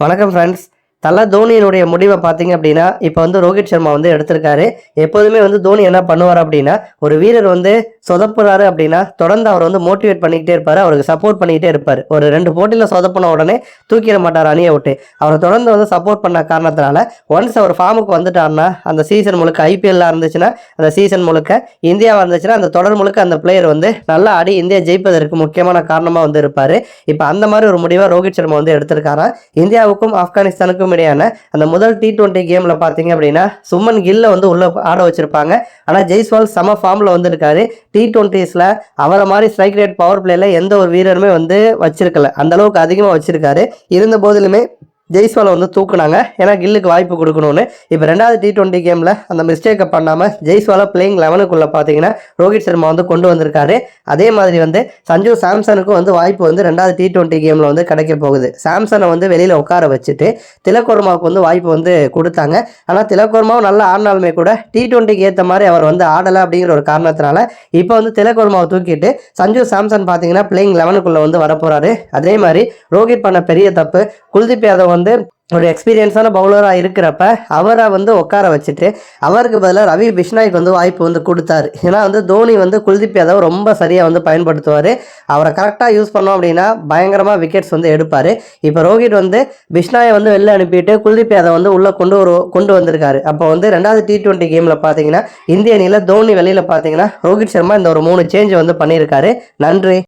வணக்கம் ஃப்ரெண்ட்ஸ் நல்லா தோனியினுடைய முடிவை பார்த்தீங்க அப்படின்னா இப்போ வந்து ரோஹித் சர்மா வந்து எடுத்திருக்காரு. எப்போதுமே வந்து தோனி என்ன பண்ணுவார் அப்படின்னா ஒரு வீரர் வந்து சொதப்புறாரு அப்படின்னா தொடர்ந்து அவர் வந்து மோட்டிவேட் பண்ணிக்கிட்டே இருப்பார் அவருக்கு சப்போர்ட் பண்ணிக்கிட்டே இருப்பார். ஒரு ரெண்டு போட்டியில் சொதப்பின உடனே தூக்கிட மாட்டார் அணியை விட்டு. அவரை தொடர்ந்து வந்து சப்போர்ட் பண்ண காரணத்தினால ஒன்ஸ் அவர் ஃபார்முக்கு வந்துட்டாருன்னா அந்த சீசன் முழுக்க ஐபிஎல்லாக இருந்துச்சுன்னா அந்த சீசன் முழுக்க இந்தியாவாக இருந்துச்சுன்னா அந்த தொடர் முழுக்க அந்த பிளேயர் வந்து நல்லா ஆடி இந்தியா ஜெயிப்பதற்கு முக்கியமான காரணமாக வந்து இருப்பார். இப்போ அந்த மாதிரி ஒரு முடிவாக ரோஹித் சர்மா வந்து எடுத்திருக்காராம் இந்தியாவுக்கும் ஆப்கானிஸ்தானுக்கும் இடையான அந்த முதல் டி டுவெண்ட்டி கேமில் பார்த்தீங்க அப்படின்னா சுமன் கில்ல வந்து உள்ள ஆட வச்சிருப்பாங்க. ஆனால் ஜெய்ஸ்வால் சம ஃபார்மில் வந்திருக்காரு. டி டுவெண்ட்டீஸில் அவரை மாதிரி ஸ்ட்ரைக் ரேட் பவர் பிளேயில் எந்த ஒரு வீரருமே வந்து வச்சிருக்கல. அந்த அளவுக்கு அதிகமாக வச்சிருக்காரு. இருந்த போதிலுமே ஜெய்ஸ்வாலை வந்து தூக்குனாங்க. ஏன்னா கில்லுக்கு வாய்ப்பு கொடுக்கணும்னு. இப்போ ரெண்டாவது டி டுவெண்ட்டி கேமில் அந்த மிஸ்டேக்கை பண்ணாமல் ஜெய்ஸ்வாலை பிளேயிங் லெவனுக்குள்ளே பார்த்தீங்கன்னா ரோஹித் சர்மா வந்து கொண்டு வந்திருக்காரு. அதே மாதிரி வந்து சஞ்சு சாம்சனுக்கும் வந்து வாய்ப்பு வந்து ரெண்டாவது டி டுவெண்ட்டி கேமில் வந்து கிடைக்க போகுது. சாம்சனை வந்து வெளியில் உட்கார வச்சுட்டு திலக்கோர்மாவுக்கு வந்து வாய்ப்பு வந்து கொடுத்தாங்க. ஆனால் திலக்கோர்மாவும் நல்லா ஆடினாலுமே கூட டி டுவெண்ட்டிக்கு ஏற்ற மாதிரி அவர் வந்து ஆடலை அப்படிங்கிற ஒரு காரணத்தினால இப்போ வந்து திலக்கோர்மாவை தூக்கிட்டு சஞ்சு சாம்சன் பார்த்தீங்கன்னா பிளேயிங் லெவனுக்குள்ளே வந்து வரப்போகிறாரு அதே மாதிரி ரோஹித் பண்ண பெரிய தப்பு குல்தீப் யாதவ் வந்து ஒரு எக்ஸ்பீரியன்ஸான பவுலராக இருக்கிறப்ப அவரை வந்து உட்கார வச்சுட்டு அவருக்கு பதிலாக ரவி பிஷ்னாய்க்கு வந்து வாய்ப்பு வந்து கொடுத்தாரு. ஏன்னா வந்து தோனி வந்து குல்தீப் யாதவ் ரொம்ப சரியாக வந்து பயன்படுத்துவார். அவரை கரெக்டாக யூஸ் பண்ணோம் அப்படின்னா பயங்கரமாக விக்கெட்ஸ் வந்து எடுப்பார். இப்போ ரோஹித் வந்து பிஷ்னாயை வந்து வெளில அனுப்பிட்டு குல்தீப் யாதவ் வந்து உள்ளே கொண்டு ஒரு கொண்டு வந்திருக்காரு. அப்போ வந்து ரெண்டாவது டி ட்வெண்ட்டி கேமில் பார்த்தீங்கன்னா இந்திய அணியில் தோனி வெளியில் பார்த்தீங்கன்னா ரோஹித் சர்மா இந்த ஒரு மூணு சேஞ்ச் வந்து பண்ணியிருக்காரு. நன்றி.